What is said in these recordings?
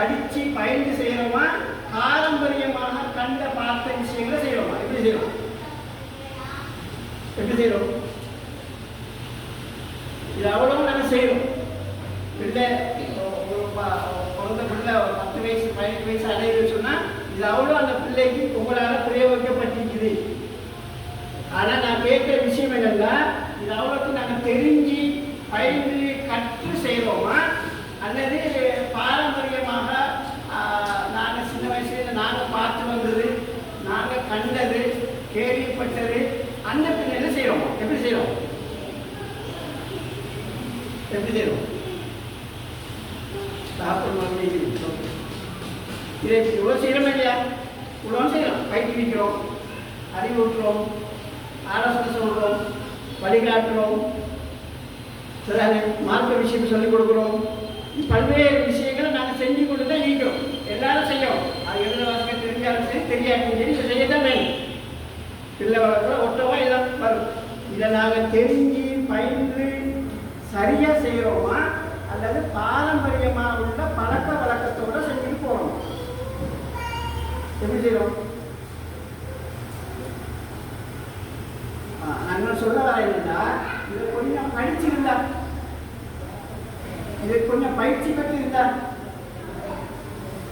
படிச்சு பயின்று செய்யறோமா பாரம்பரியமாக கண்ட பார்த்த விஷயங்களை செய்யறோமா எப்படி செய்யறோம் எப்படி செய்யறோம் இது அவ்வளவு நம்ம செய்யறோம் பிள்ளை பிறந்த பிள்ளை ஒரு பத்து வயசு பதினெட்டு வயசு அடையுது சொன்னா இது அவ்வளோ அந்த பிள்ளைக்கு உங்களால் பிரயோகிக்கப்பட்டிருக்குது. ஆனா நான் கேட்கிற விஷயம் என்னன்னா இது அவ்வளோக்கு நாங்கள் தெரிஞ்சு பயின்று கற்று செய்கிறோமா அல்லது பாரம்பரியமாக ஆஹ், நாங்க சின்ன வயசுல நாங்க பார்த்து வந்தது நாங்க கண்டது கேள்விப்பட்டது. அந்த என்ன செய்யறோம்? எப்படி செய்யறோம்? எப்படி செய்யறோம்? சாப்பிடணும் இதை இவ்வளோ இல்லையா? இவ்வளோ செய்கிறோம் பயிற்றுவிக்கிறோம் அறிவுறுத்துறோம் ஆலோசனை சொல்கிறோம் வழிகாட்டுறோம் மார்க்க விஷயம் சொல்லிக் கொடுக்குறோம். பல்வேறு விஷயம் பிள்ளை வளர்க்குற ஒட்டவா இதெல்லாம் வரும். இதை நாங்கள் தெரிஞ்சு பயின்று சரியாக செய்கிறோமா அல்லது பாரம்பரியமாக உள்ள பழக்க வழக்கத்தோட செஞ்சுட்டு போகிறோம் எப்படி செய்கிறோம் நான் சொல்ல வர என்னன்னா இது கொஞ்சம் படிச்சிருந்தா இது கொஞ்சம் பயிற்சி பெற்றிருந்தா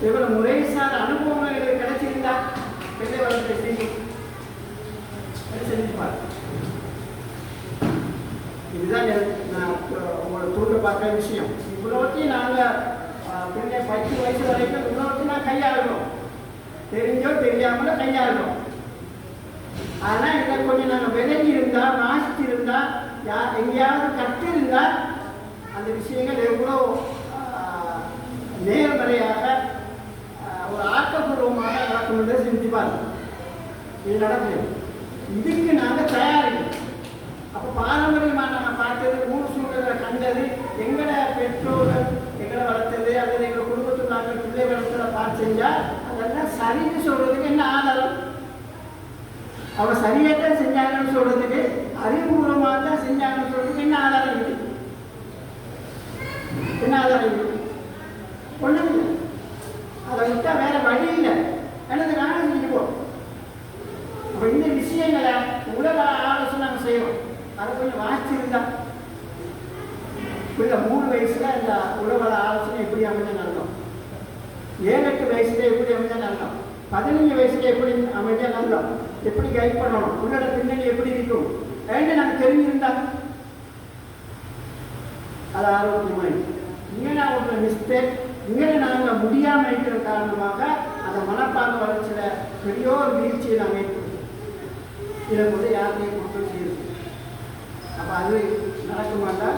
இவ்வளவு முறைசார் அனுபவங்கள் எங்களுக்கு கிடைச்சிருந்தா பிள்ளை வளர்த்து செஞ்சு இதுதான் நான் உங்களை தூண்ட பார்க்குற விஷயம். இவ்வளோத்தையும் நாங்கள் பிள்ளை பத்து வயசு வரைக்கும் இவ்வளோத்தையும் நான் கையாளணும். தெரிஞ்சோ தெரியாமலோ கையாளணும். ஆனால் இதை கொஞ்சம் நாங்கள் விலகி இருந்தால் நாசித்து இருந்தால் யார் எங்கேயாவது கற்றிருந்தால் அந்த விஷயங்கள் எவ்வளோ நேர்மறையாக ஒரு ஆக்கப்பூர்வமாக நடக்கும் என்று சிந்திச்சு இது நடக்கும் இதுக்கு நாங்கள் தயாரிக்கணும் அப்போ பாரம்பரியமாக நம்ம பார்த்தது ஊர் சூழலை கண்டது பெற்றோர் எங்களை வளர்த்தது அல்லது எங்கள் குடும்பத்தில் நாங்கள் பிள்ளை வளர்த்ததை பார்த்து செஞ்சால் அதெல்லாம் சரின்னு சொல்றதுக்கு என்ன ஆதாரம்? அவங்க சரியாக தான் செஞ்சாங்கன்னு சொல்றதுக்கு அறிவுபூர்வமாக தான் செஞ்சாங்கன்னு சொல்றதுக்கு என்ன ஆதாரம் இருக்கு என்ன ஆதாரம் இருக்கு ஒண்ணும் இல்லை அதை விட்டா வேற வழி இல்லை எனது நாங்கள் செஞ்சுட்டு போறோம் அப்ப இந்த விஷயங்களை உலக ஆலோசனை நம்ம செய்யறோம் அதை கொஞ்சம் வாசிச்சிருந்தா இந்த மூணு வயசுல இந்த உலக ஆலோசனை எப்படி அமைஞ்ச நடக்கும்? ஏழு எட்டு வயசுல எப்படி அமைஞ்ச நடக்கும்? பதினஞ்சு வயசுல எப்படி அமைஞ்ச நடக்கும்? எப்படி கைட் பண்ணணும்? உன்னோட பின்னணி எப்படி இருக்கும்? ஏன்னு நான் தெரிஞ்சிருந்தா? அது ஆரோக்கியமாக இங்கே நான் ஒரு மிஸ்டேக் இங்கே நாங்கள் முடியாமல் இருக்கிற காரணமாக அந்த மனப்பாங்க வளர்ச்சியில் பெரிய ஒரு வீழ்ச்சியை நாங்கள் ஏற்படுத்தோம் இதை கூட யாருமே கொடுத்து செய்யணும் அப்போ அது நடக்க மாட்டா